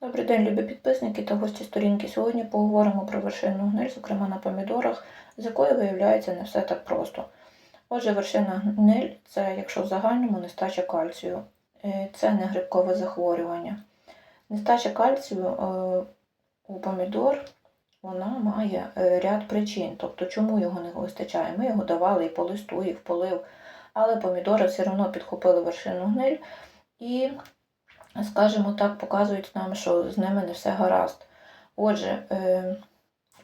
Добрий день, любі підписники та гості сторінки. Сьогодні поговоримо про вершинну гниль, зокрема на помідорах, з якої виявляється не все так просто. Отже, вершинна гниль це, якщо в загальному, нестача кальцію. Е, Це не грибкове захворювання. Нестача кальцію е, у помідор вона має е, ряд причин. Тобто, чому його не вистачає? Ми його давали і по листу, і в полив, але помідори все одно підхопили вершинну гниль і скажімо так, показують нам, що з ними не все гаразд. Отже, е,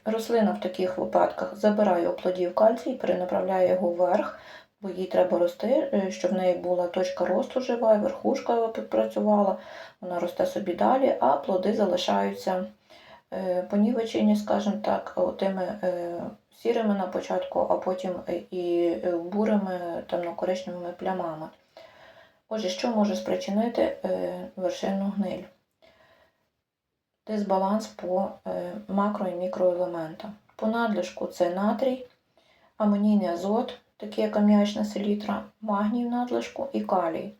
рослина в таких випадках забирає у плодів кальцій, перенаправляє його вверх, бо їй треба рости, е, щоб в неї була точка росту жива, верхушка підпрацювала, вона росте собі далі, а плоди залишаються е, понівечені, скажімо так, тими сірими на початку, а потім і бурими темно-коричневими плямами. Отже, що може спричинити е, вершинну гниль? Дисбаланс по е, макро і мікроелементам. По надлишку це натрій, амонійний азот, такий як аміачна селітра, магній в надлишку і калій.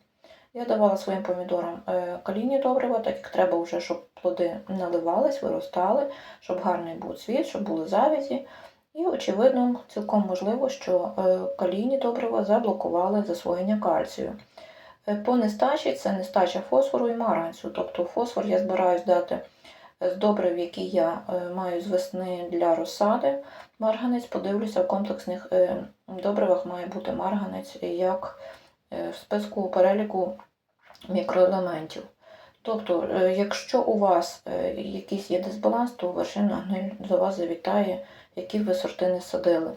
Я давала своїм помідорам е, калійні добрива, так як треба вже, щоб плоди наливались, виростали, щоб гарний був цвіт, щоб були завязі. І, очевидно, цілком можливо, що калійні добрива заблокували засвоєння кальцію. Е, По нестачі це нестача фосфору і марганцю. Тобто фосфор я збираюсь дати з добрив, які я е, маю з весни для розсади. Марганець, подивлюся, в комплексних е, добривах має бути марганець як в списку переліку мікроелементів. Тобто, якщо у вас якийсь є дисбаланс, то вершина гниль до вас завітає, які ви сорти не садили.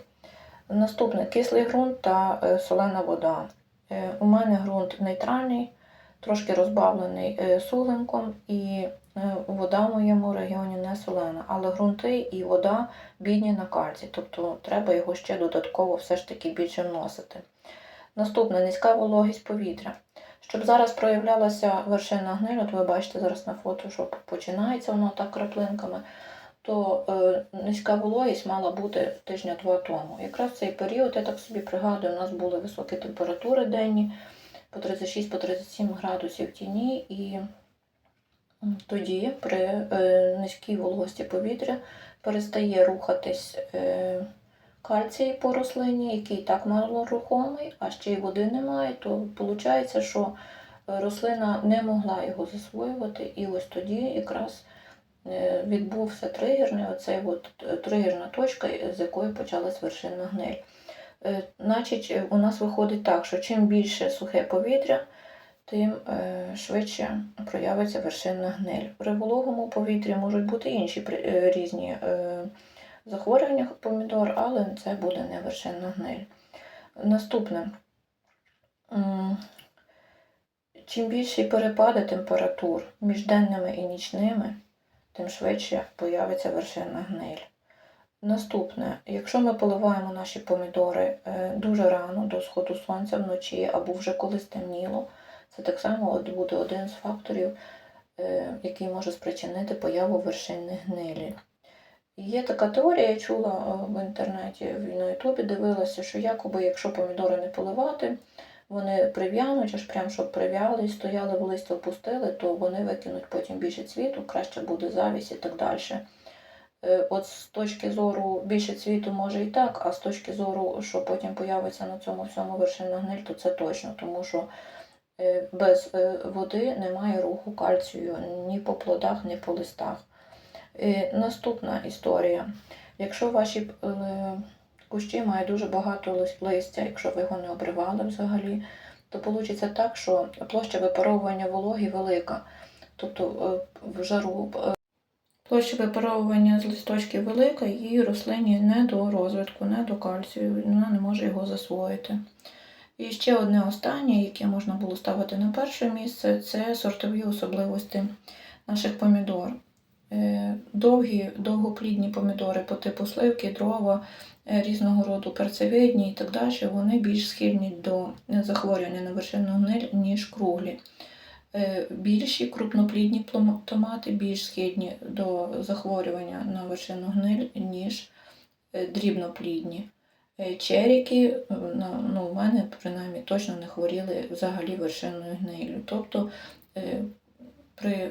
Наступне кислий ґрунт та солена вода. Е, У мене ґрунт нейтральний, трошки розбавлений е, соленком, і е, вода в моєму регіоні не солена, але ґрунти і вода бідні на кальцій, тобто треба його ще додатково все ж таки більше вносити. Наступне низька вологість повітря. Щоб зараз проявлялася вершина гниль, от ви бачите зараз на фото, що починається воно так краплинками, то е, низька вологість мала бути тижня-два тому. Якраз цей період, я так собі пригадую, у нас були високі температури денні по 36-37 градусів тіні, і тоді при е, низькій вологості повітря перестає рухатись е, кальцій по рослині, який так малорухомий, а ще й води немає, то виходить, що рослина не могла його засвоювати, і ось тоді якраз відбувся тригерний, оцей от е, тригерна точка, з якої почалась вершинна гниль. Е, значить, у нас виходить так, що чим більше сухе повітря, тим швидше проявиться вершинна гниль. При вологому повітрі можуть бути інші різні захворювання помідор, але це буде не вершинна гниль. Наступне. Чим більші перепади температур між денними і нічними, тим швидше появиться вершинна гниль. Наступне, якщо ми поливаємо наші помідори е, дуже рано до сходу сонця вночі або вже коли стемніло, це так само буде один з факторів, е, який може спричинити появу вершинних гнилі. Є така теорія, я чула е, в інтернеті, на Ютубі дивилася, що якоби якщо помідори не поливати, вони прив'януть, аж прям щоб прив'яли стояли в листя опустили, то вони викинуть потім більше цвіту, краще буде завість і так далі. Е, от з точки зору більше цвіту може і так, а з точки зору, що потім появиться на цьому всьому вершина гниль, то це точно, тому що е, без е, води немає руху кальцію ні по плодах, ні по листах. І Наступна історія. Якщо ваші кущі має дуже багато листя, якщо ви його не обривали взагалі, то вийде так, що площа випаровування вологі велика. Тобто е, в жару е, площа випаровування з листочків велика, і рослині не до розвитку, не до кальцію, вона не може його засвоїти. І ще одне останнє, яке можна було ставити на перше місце, це сортові особливості наших помідор. Е, довгі, довгоплідні помідори по типу сливки, дрова, е, різного роду перцевидні і так далі, вони більш схильні до захворювання на вершинну гниль, ніж круглі. Е, більші крупноплідні томати більш схильні до захворювання на вершинну гниль, ніж дрібноплідні. Черіки, ну, у мене принаймні точно не хворіли взагалі вершинною гнилю. Тобто при е,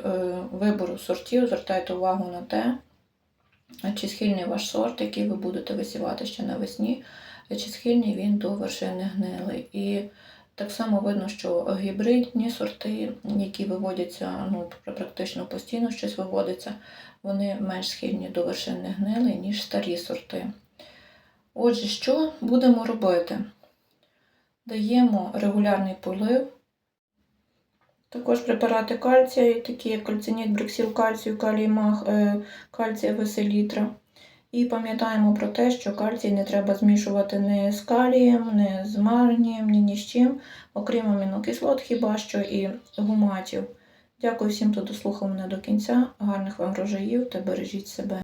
вибору сортів звертайте увагу на те, чи схильний ваш сорт, який ви будете висівати ще навесні, чи схильний він до вершини гнили. І так само видно, що гібридні сорти, які виводяться, ну, практично постійно щось виводиться, вони менш схильні до вершини гнили, ніж старі сорти. Отже, що будемо робити? Даємо регулярний полив. Також препарати кальція, такі як кальциніт, бриксіл кальцію, калій маг, е, кальцієва селітра. І пам'ятаємо про те, що кальцій не треба змішувати ні з калієм, ні з магнієм, ні, ні з чим, окрім амінокислот, хіба що і гуматів. Дякую всім, хто дослухав мене до кінця. Гарних вам врожаїв та бережіть себе.